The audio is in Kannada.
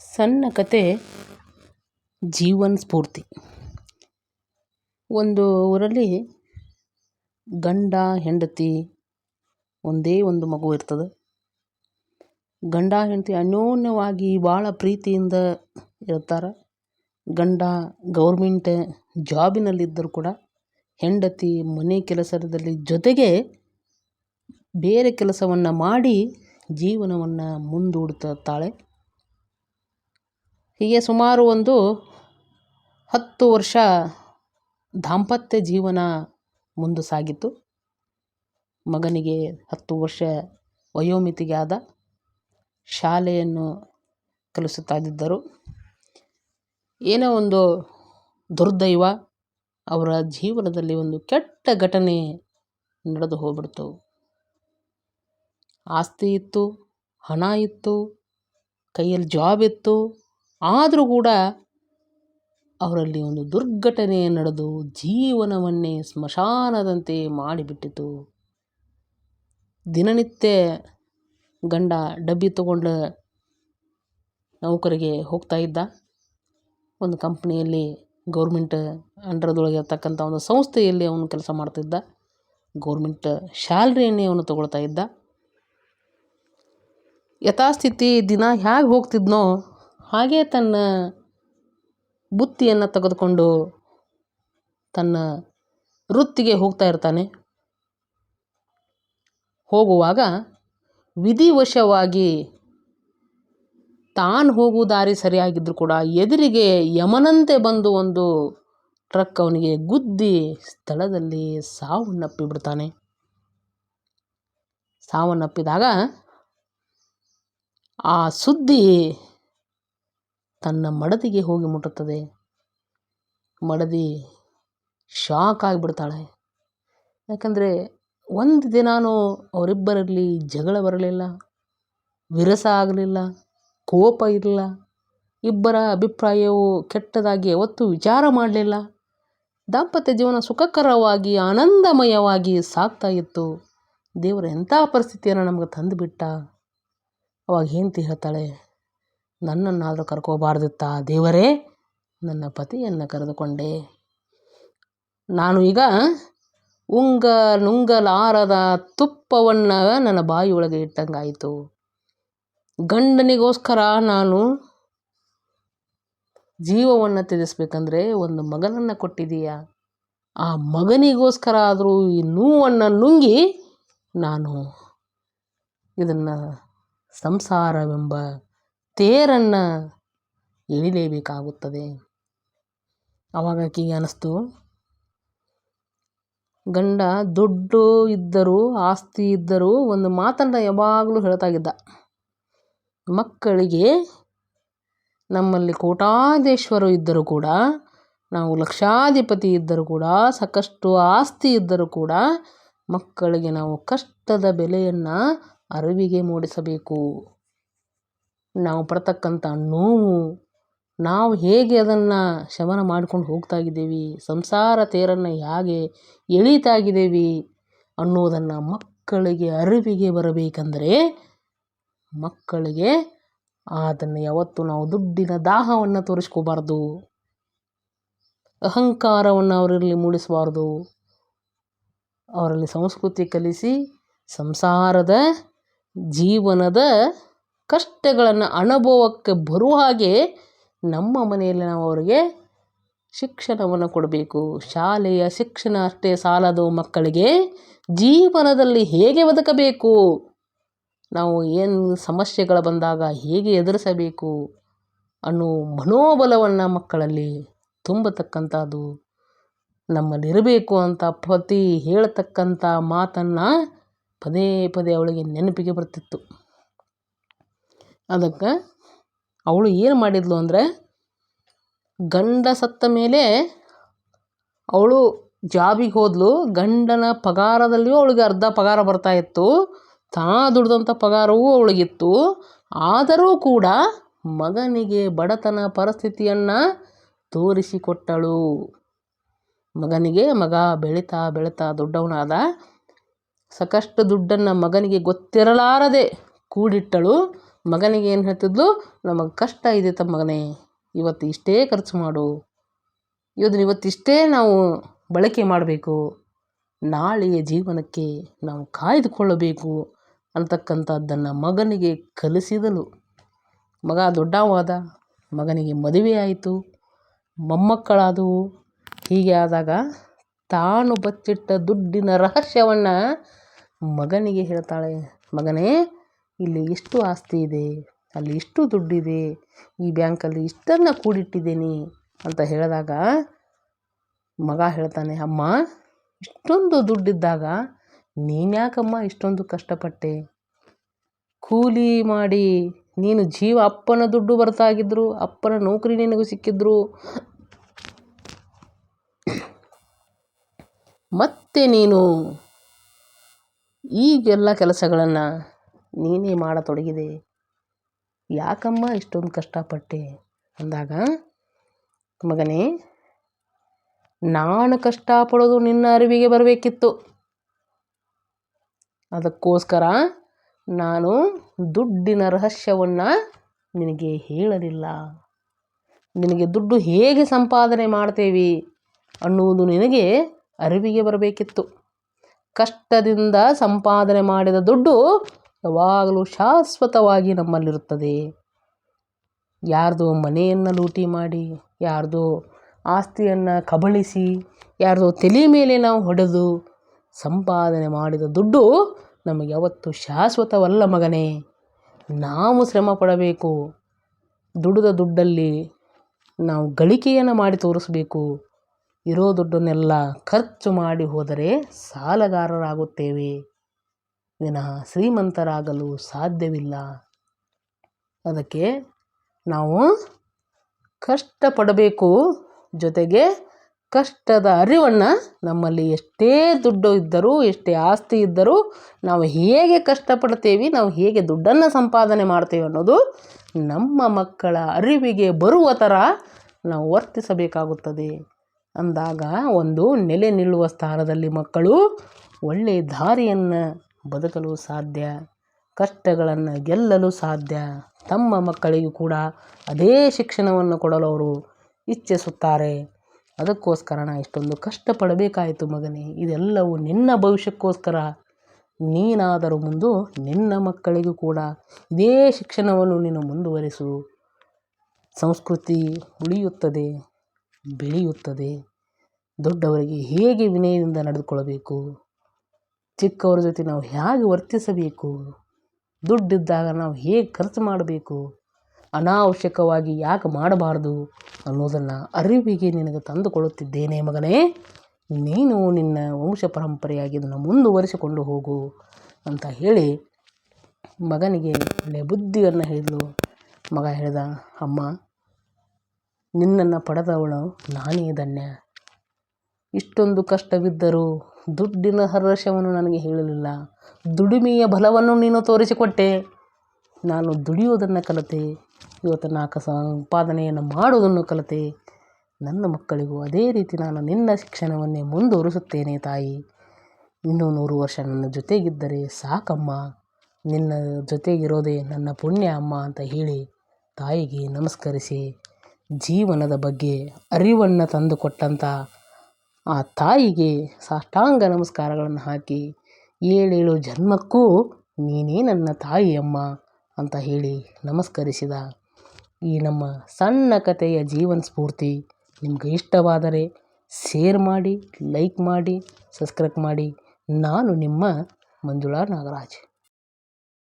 ಸಣ್ಣ ಕತೆ, ಜೀವನ ಸ್ಫೂರ್ತಿ. ಒಂದು ಊರಲ್ಲಿ ಗಂಡ, ಹೆಂಡತಿ ಒಂದೇ ಒಂದು ಮಗು ಇರ್ತದೆ. ಗಂಡ, ಹೆಂಡತಿ ಅನ್ಯೋನ್ಯವಾಗಿ ಭಾಳ ಪ್ರೀತಿಯಿಂದ ಇರ್ತಾರೆ. ಗಂಡ ಗೌರ್ಮೆಂಟ್ ಜಾಬಿನಲ್ಲಿದ್ದರೂ ಕೂಡ ಹೆಂಡತಿ ಮನೆ ಕೆಲಸದಲ್ಲಿ ಜೊತೆಗೆ ಬೇರೆ ಕೆಲಸವನ್ನು ಮಾಡಿ ಜೀವನವನ್ನು ಮುಂದೂಡ್ತಾಳೆ ಹೀಗೆ ಸುಮಾರು ಒಂದು ಹತ್ತು ವರ್ಷ ದಾಂಪತ್ಯ ಜೀವನ ಮುಂದೆ ಸಾಗಿತು ಮಗನಿಗೆ ಹತ್ತು ವರ್ಷ ವಯೋಮಿತಿಗೆ ಆದ ಶಾಲೆಯನ್ನು ಕಲಿಸುತ್ತಾ ಇದ್ದರು. ಏನೋ ಒಂದು ದುರ್ದೈವ ಅವರ ಜೀವನದಲ್ಲಿ ಒಂದು ಕೆಟ್ಟ ಘಟನೆ ನಡೆದು ಹೋಗ್ಬಿಡ್ತು. ಆಸ್ತಿ ಇತ್ತು, ಹಣ ಇತ್ತು, ಕೈಯಲ್ಲಿ ಜಾಬ್ ಇತ್ತು ಆದರೂ ಕೂಡ ಅವರಲ್ಲಿ ಒಂದು ದುರ್ಘಟನೆ ನಡೆದು ಜೀವನವನ್ನೇ ಸ್ಮಶಾನದಂತೆ ಮಾಡಿಬಿಟ್ಟಿತು. ದಿನನಿತ್ಯ ಗಂಡ ಡಬ್ಬಿ ತಗೊಂಡು ನೌಕರಿಗೆ ಹೋಗ್ತಾ ಇದ್ದ. ಒಂದು ಕಂಪ್ನಿಯಲ್ಲಿ ಗೌರ್ಮೆಂಟ್ ಅಂಡರ್ದೊಳಗೆ ಇರ್ತಕ್ಕಂಥ ಒಂದು ಸಂಸ್ಥೆಯಲ್ಲಿ ಅವನು ಕೆಲಸ ಮಾಡ್ತಿದ್ದ. ಗೌರ್ಮೆಂಟ್ ಶ್ಯಾಲ್ರಿಯನ್ನೇ ಅವನು ತಗೊಳ್ತಾ ಇದ್ದ. ಯಥಾಸ್ಥಿತಿ ದಿನ ಹೇಗೆ ಹೋಗ್ತಿದ್ನೋ ಹಾಗೇ ತನ್ನ ಬುತ್ತಿಯನ್ನು ತೆಗೆದುಕೊಂಡು ತನ್ನ ವೃತ್ತಿಗೆ ಹೋಗ್ತಾ ಇರ್ತಾನೆ. ಹೋಗುವಾಗ ವಿಧಿವಶವಾಗಿ ತಾನು ಹೋಗುವ ದಾರಿ ಸರಿಯಾಗಿದ್ದರೂ ಕೂಡ ಎದುರಿಗೆ ಯಮನಂತೆ ಬಂದು ಒಂದು ಟ್ರಕ್ ಅವನಿಗೆ ಗುದ್ದಿ ಸ್ಥಳದಲ್ಲಿ ಸಾವನ್ನಪ್ಪಿ ಬಿಡ್ತಾನೆ. ಸಾವನ್ನಪ್ಪಿದಾಗ ಆ ಸುದ್ದಿ ತನ್ನ ಮಡದಿಗೆ ಹೋಗಿ ಮುಟ್ಟುತ್ತದೆ. ಮಡದಿ ಶಾಕ್ ಆಗಿಬಿಡ್ತಾಳೆ. ಯಾಕಂದರೆ ಒಂದು ದಿನಾನೂ ಅವರಿಬ್ಬರಲ್ಲಿ ಜಗಳ ಬರಲಿಲ್ಲ, ವಿರಸ ಆಗಲಿಲ್ಲ, ಕೋಪ ಇರಲಿಲ್ಲ. ಇಬ್ಬರ ಅಭಿಪ್ರಾಯವು ಕೆಟ್ಟದಾಗಿ ಯಾವತ್ತೂ ವಿಚಾರ ಮಾಡಲಿಲ್ಲ. ದಾಂಪತ್ಯ ಜೀವನ ಸುಖಕರವಾಗಿ, ಆನಂದಮಯವಾಗಿ ಸಾಗ್ತಾ ಇತ್ತು. ದೇವರು ಎಂಥ ಪರಿಸ್ಥಿತಿಯನ್ನು ನಮ್ಗೆ ತಂದುಬಿಟ್ಟ? ಅವಾಗ ಹೆಂಡತಿ ಹೇಳ್ತಾಳೆ ನನ್ನನ್ನಾದರೂ ಕರ್ಕೋಬಾರ್ದಿತ್ತ ದೇವರೇ? ನನ್ನ ಪತಿಯನ್ನು ಕರೆದುಕೊಂಡೆ. ನಾನು ಈಗ ಉಂಗ ನುಂಗಲಾರದ ತುಪ್ಪವನ್ನು ನನ್ನ ಬಾಯಿಯೊಳಗೆ ಇಟ್ಟಂಗಾಯಿತು. ಗಂಡನಿಗೋಸ್ಕರ ನಾನು ಜೀವವನ್ನು ತ್ಯಜಿಸ್ಬೇಕಂದ್ರೆ ಒಂದು ಮಗನನ್ನು ಕೊಟ್ಟಿದೀಯ ಆ ಮಗನಿಗೋಸ್ಕರ ಆದರೂ ಈ ನೋವನ್ನು ನುಂಗಿ ನಾನು ಇದನ್ನು ಸಂಸಾರವೆಂಬ ತೇರನ್ನು ಎಳಿಲೇಬೇಕಾಗುತ್ತದೆ ಆವಾಗ ಆಕೆಗೆ ಅನ್ನಿಸ್ತು ಗಂಡ ದುಡ್ಡು ಇದ್ದರೂ, ಆಸ್ತಿ ಇದ್ದರೂ ಒಂದು ಮಾತನ್ನು ಯಾವಾಗಲೂ ಹೇಳ್ತಾಗಿದ್ದ ಮಕ್ಕಳಿಗೆ ನಮ್ಮಲ್ಲಿ ಕೋಟಾದೇಶ್ವರು ಇದ್ದರೂ ಕೂಡ, ನಾವು ಲಕ್ಷಾಧಿಪತಿ ಇದ್ದರೂ ಕೂಡ, ಸಾಕಷ್ಟು ಆಸ್ತಿ ಇದ್ದರೂ ಕೂಡ ಮಕ್ಕಳಿಗೆ ನಾವು ಕಷ್ಟದ ಬೆಲೆಯನ್ನು ಅರಿವಿಗೆ ಮೂಡಿಸಬೇಕು. ನಾವು ಪಡ್ತಕ್ಕಂಥ ನೋವು, ನಾವು ಹೇಗೆ ಅದನ್ನು ಶಮನ ಮಾಡ್ಕೊಂಡು ಹೋಗ್ತಾ ಇದ್ದೀವಿ ಸಂಸಾರ ತೇರನ್ನು ಹೇಗೆ ಎಳೀತಾ ಇದ್ದೀವಿ ಅನ್ನೋದನ್ನು ಮಕ್ಕಳಿಗೆ ಅರಿವಿಗೆ ಬರಬೇಕಂದರೆ ಮಕ್ಕಳಿಗೆ ಅದನ್ನು ಯಾವತ್ತೂ ನಾವು ದುಡ್ಡಿನ ದಾಹವನ್ನು ತೋರಿಸ್ಕೋಬಾರ್ದು. ಅಹಂಕಾರವನ್ನು ಅವರಲ್ಲಿ ಮೂಡಿಸಬಾರ್ದು. ಅವರಲ್ಲಿ ಸಂಸ್ಕೃತಿ ಕಲಿಸಿ, ಸಂಸಾರದ ಜೀವನದ ಕಷ್ಟಗಳನ್ನು ಅನುಭವಕ್ಕೆ ಬರುವ ಹಾಗೆ ನಮ್ಮ ಮನೆಯಲ್ಲಿ ನಾವು ಅವರಿಗೆ ಶಿಕ್ಷಣವನ್ನು ಕೊಡಬೇಕು. ಶಾಲೆಯ ಶಿಕ್ಷಣ ಅಷ್ಟೇ ಸಾಲದು ಮಕ್ಕಳಿಗೆ ಜೀವನದಲ್ಲಿ ಹೇಗೆ ಬದುಕಬೇಕು? ನಾವು ಏನು ಸಮಸ್ಯೆಗಳು ಬಂದಾಗ ಹೇಗೆ ಎದುರಿಸಬೇಕು? ಅನ್ನೋ ಮನೋಬಲವನ್ನು ಮಕ್ಕಳಲ್ಲಿ ತುಂಬತಕ್ಕಂಥದ್ದು ನಮ್ಮಲ್ಲಿರಬೇಕು ಅಂತ ಪ್ರತಿ ಹೇಳತಕ್ಕಂಥ ಮಾತನ್ನು ಪದೇ ಪದೇ ಅವಳಿಗೆ ನೆನಪಿಗೆ ಬರ್ತಿತ್ತು. ಅದಕ್ಕೆ ಅವಳು ಏನು ಮಾಡಿದ್ಲು ಅಂದರೆ ಗಂಡ ಸತ್ತ ಮೇಲೆ ಅವಳು ಜಾಬಿಗೆ ಹೋದ್ಲು. ಗಂಡನ ಪಗಾರದಲ್ಲಿಯೂ ಅವಳಿಗೆ ಅರ್ಧ ಪಗಾರ ಬರ್ತಾ ಇತ್ತು. ತಾ ದುಡ್ದಂಥ ಪಗಾರವೂ ಅವಳಿಗಿತ್ತು. ಆದರೂ ಕೂಡ ಮಗನಿಗೆ ಬಡತನ ಪರಿಸ್ಥಿತಿಯನ್ನು ತೋರಿಸಿಕೊಟ್ಟಳು. ಮಗನಿಗೆ ಮಗ ಬೆಳೀತಾ ಬೆಳೀತಾ ದೊಡ್ಡವನಾದ ಸಾಕಷ್ಟು ದುಡ್ಡನ್ನು ಮಗನಿಗೆ ಗೊತ್ತಿರಲಾರದೆ ಕೂಡಿಟ್ಟಳು. ಮಗನಿಗೆ ಏನು ಹೇಳ್ತಿದ್ಲು? ನಮಗೆ ಕಷ್ಟ ಇದೆ ತಮ್ಮ ಮಗನೇ, ಇವತ್ತು ಇಷ್ಟೇ ಖರ್ಚು ಮಾಡು. ಇವತ್ತು ಇವತ್ತಿಷ್ಟೇ ನಾವು ಬಳಕೆ ಮಾಡಬೇಕು. ನಾಳೆಯ ಜೀವನಕ್ಕೆ ನಾವು ಕಾಯ್ದುಕೊಳ್ಳಬೇಕು ಅಂತಕ್ಕಂಥದ್ದನ್ನು ಮಗನಿಗೆ ಕಲಿಸಿದಳು. ಮಗ ದೊಡ್ಡವಾದ, ಮಗನಿಗೆ ಮದುವೆ ಆಯಿತು. ಮೊಮ್ಮಕ್ಕಳಾದವು. ಹೀಗೆ ಆದಾಗ ತಾನು ಬಚ್ಚಿಟ್ಟ ದುಡ್ಡಿನ ರಹಸ್ಯವನ್ನು ಮಗನಿಗೆ ಹೇಳ್ತಾಳೆ, ಮಗನೇ ಇಲ್ಲಿ ಇಷ್ಟು ಆಸ್ತಿ ಇದೆ, ಅಲ್ಲಿ ಇಷ್ಟು ದುಡ್ಡಿದೆ, ಈ ಬ್ಯಾಂಕಲ್ಲಿ ಇಷ್ಟನ್ನು ಕೂಡಿಟ್ಟಿದ್ದೀನಿ ಅಂತ ಹೇಳಿದಾಗ ಮಗ ಹೇಳ್ತಾನೆ, ಅಮ್ಮ, ಇಷ್ಟೊಂದು ದುಡ್ಡಿದ್ದಾಗ ನೀನ್ಯಾಕಮ್ಮ ಇಷ್ಟೊಂದು ಕಷ್ಟಪಟ್ಟೆ? ಕೂಲಿ ಮಾಡಿ ನೀನು ಜೀವ ಅಪ್ಪನ ದುಡ್ಡು ಬರ್ತಾಗಿದ್ರು, ಅಪ್ಪನ ನೌಕರಿ ನಿನಗೂ ಸಿಕ್ಕಿದ್ರು. ಮತ್ತೆ ನೀನು ಈಗೆಲ್ಲ ಕೆಲಸಗಳನ್ನು ನೀನೇ ಮಾಡತೊಡಗಿದೆ. ಯಾಕಮ್ಮ ಇಷ್ಟೊಂದು ಕಷ್ಟಪಟ್ಟೆ? ಅಂದಾಗ, ಮಗನೇ, ನಾನು ಕಷ್ಟಪಡೋದು ನಿನ್ನ ಅರಿವಿಗೆ ಬರಬೇಕಿತ್ತು. ಅದಕ್ಕೋಸ್ಕರ ನಾನು ದುಡ್ಡಿನ ರಹಸ್ಯವನ್ನು ನಿನಗೆ ಹೇಳಲಿಲ್ಲ. ನಿನಗೆ ದುಡ್ಡು ಹೇಗೆ ಸಂಪಾದನೆ ಮಾಡ್ತೇವೆ ಅನ್ನುವುದು ನಿನಗೆ ಅರಿವಿಗೆ ಬರಬೇಕಿತ್ತು. ಕಷ್ಟದಿಂದ ಸಂಪಾದನೆ ಮಾಡಿದ ದುಡ್ಡು ಯಾವಾಗಲೂ ಶಾಶ್ವತವಾಗಿ ನಮ್ಮಲ್ಲಿರುತ್ತದೆ. ಯಾರ್ದೋ ಮನೆಯನ್ನು ಲೂಟಿ ಮಾಡಿ, ಯಾರ್ದೋ ಆಸ್ತಿಯನ್ನು ಕಬಳಿಸಿ, ಯಾರ್ದೋ ತಲೆ ಮೇಲೆ ನಾವು ಹೊಡೆದು ಸಂಪಾದನೆ ಮಾಡಿದ ದುಡ್ಡು ನಮಗೆ ಯಾವತ್ತೂ ಶಾಶ್ವತವಲ್ಲ ಮಗನೇ. ನಾವು ಶ್ರಮ ಪಡಬೇಕು. ದುಡಿದ ದುಡ್ಡಲ್ಲಿ ನಾವು ಗಳಿಕೆಯನ್ನು ಮಾಡಿ ತೋರಿಸಬೇಕು. ಇರೋ ದುಡ್ಡನ್ನೆಲ್ಲ ಖರ್ಚು ಮಾಡಿ ಹೋದರೆ ಸಾಲಗಾರರಾಗುತ್ತೇವೆ. ವಿನಃ ಶ್ರೀಮಂತರಾಗಲು ಸಾಧ್ಯವಿಲ್ಲ. ಅದಕ್ಕೆ ನಾವು ಕಷ್ಟಪಡಬೇಕು. ಜೊತೆಗೆ ಕಷ್ಟದ ಅರಿವನ್ನು ನಮ್ಮಲ್ಲಿ ಎಷ್ಟೇ ದುಡ್ಡು ಇದ್ದರೂ, ಎಷ್ಟೇ ಆಸ್ತಿ ಇದ್ದರೂ ನಾವು ಹೇಗೆ ಕಷ್ಟಪಡ್ತೇವೆ, ನಾವು ಹೇಗೆ ದುಡ್ಡನ್ನು ಸಂಪಾದನೆ ಮಾಡ್ತೇವೆ ಅನ್ನೋದು ನಮ್ಮ ಮಕ್ಕಳ ಅರಿವಿಗೆ ಬರುವ ಥರ ನಾವು ವರ್ತಿಸಬೇಕಾಗುತ್ತದೆ. ಅಂದಾಗ ಒಂದು ನೆಲೆ ನಿಲ್ಲುವ ಸ್ಥಾನದಲ್ಲಿ ಮಕ್ಕಳು ಒಳ್ಳೆಯ ದಾರಿಯನ್ನು ಬದುಕಲು ಸಾಧ್ಯ, ಕಷ್ಟಗಳನ್ನು ಗೆಲ್ಲಲು ಸಾಧ್ಯ. ತಮ್ಮ ಮಕ್ಕಳಿಗೂ ಕೂಡ ಅದೇ ಶಿಕ್ಷಣವನ್ನು ಕೊಡಲು ಅವರು ಇಚ್ಛಿಸುತ್ತಾರೆ. ಅದಕ್ಕೋಸ್ಕರ ನಾ ಇಷ್ಟೊಂದು ಕಷ್ಟಪಡಬೇಕಾಯಿತು ಮಗನೇ. ಇದೆಲ್ಲವೂ ನಿನ್ನ ಭವಿಷ್ಯಕ್ಕೋಸ್ಕರ. ನೀನಾದರೂ ಮುಂದು ನಿನ್ನ ಮಕ್ಕಳಿಗೂ ಕೂಡ ಇದೇ ಶಿಕ್ಷಣವನ್ನು ನೀನು ಮುಂದುವರಿಸು. ಸಂಸ್ಕೃತಿ ಉಳಿಯುತ್ತದೆ, ಬೆಳೆಯುತ್ತದೆ. ದೊಡ್ಡವರಿಗೆ ಹೇಗೆ ವಿನಯದಿಂದ ನಡೆದುಕೊಳ್ಳಬೇಕು? ಚಿಕ್ಕವರ ಜೊತೆ ನಾವು ಹೇಗೆ ವರ್ತಿಸಬೇಕು? ದುಡ್ಡಿದ್ದಾಗ ನಾವು ಹೇಗೆ ಖರ್ಚು ಮಾಡಬೇಕು? ಅನಾವಶ್ಯಕವಾಗಿ ಯಾಕೆ ಮಾಡಬಾರ್ದು ಅನ್ನೋದನ್ನು ಅರಿವಿಗೆ ನಿನಗೆ ತಂದುಕೊಡುತ್ತಿದ್ದೇನೆ ಮಗನೇ. ನೀನು ನಿನ್ನ ವಂಶ ಪರಂಪರೆಯಾಗಿ ಇದನ್ನು ಮುಂದುವರಿಸಿಕೊಂಡು ಹೋಗು ಅಂತ ಹೇಳಿ ಮಗನಿಗೆ ಒಳ್ಳೆಯ ಬುದ್ಧಿಯನ್ನು ಹೇಳಿದ್ಲು. ಮಗ ಹೇಳಿದ, ಅಮ್ಮ, ನಿನ್ನನ್ನು ಪಡೆದವಳು ನಾನೇ ಧನ್ಯ. ಇಷ್ಟೊಂದು ಕಷ್ಟವಿದ್ದರೂ ದುಡ್ಡಿನ ಹರ್ಷವನ್ನು ನನಗೆ ಹೇಳಲಿಲ್ಲ. ದುಡಿಮೆಯ ಬಲವನ್ನು ನೀನು ತೋರಿಸಿಕೊಟ್ಟೆ. ನಾನು ದುಡಿಯೋದನ್ನು ಕಲಿತೆ. ಇವತ್ತು ನಾಲ್ಕು ಸಂಪಾದನೆಯನ್ನು ಮಾಡುವುದನ್ನು ಕಲಿತೆ. ನನ್ನ ಮಕ್ಕಳಿಗೂ ಅದೇ ರೀತಿ ನಾನು ನಿನ್ನ ಶಿಕ್ಷಣವನ್ನೇ ಮುಂದುವರಿಸುತ್ತೇನೆ ತಾಯಿ. ಇನ್ನೂ ನೂರು ವರ್ಷ ನನ್ನ ಜೊತೆಗಿದ್ದರೆ ಸಾಕಮ್ಮ. ನಿನ್ನ ಜೊತೆಗಿರೋದೇ ನನ್ನ ಪುಣ್ಯ ಅಮ್ಮ ಅಂತ ಹೇಳಿ ತಾಯಿಗೆ ನಮಸ್ಕರಿಸಿ. ಜೀವನದ ಬಗ್ಗೆ ಅರಿವನ್ನು ತಂದುಕೊಟ್ಟಂಥ ಆ ತಾಯಿಗೆ ಸಾಷ್ಟಾಂಗ ನಮಸ್ಕಾರಗಳನ್ನು ಹಾಕಿ, ಏಳೇಳು ಜನ್ಮಕ್ಕೂ ನೀನೇ ನನ್ನ ತಾಯಿಯಮ್ಮ ಅಂತ ಹೇಳಿ ನಮಸ್ಕರಿಸಿದ ಈ ನಮ್ಮ ಸಣ್ಣ ಕಥೆಯ ಜೀವನ ಸ್ಫೂರ್ತಿ ನಿಮ್ಗೆ ಇಷ್ಟವಾದರೆ ಶೇರ್ ಮಾಡಿ, ಲೈಕ್ ಮಾಡಿ, ಸಬ್ಸ್ಕ್ರೈಬ್ ಮಾಡಿ. ನಾನು ನಿಮ್ಮ ಮಂಜುಳಾ ನಾಗರಾಜ್.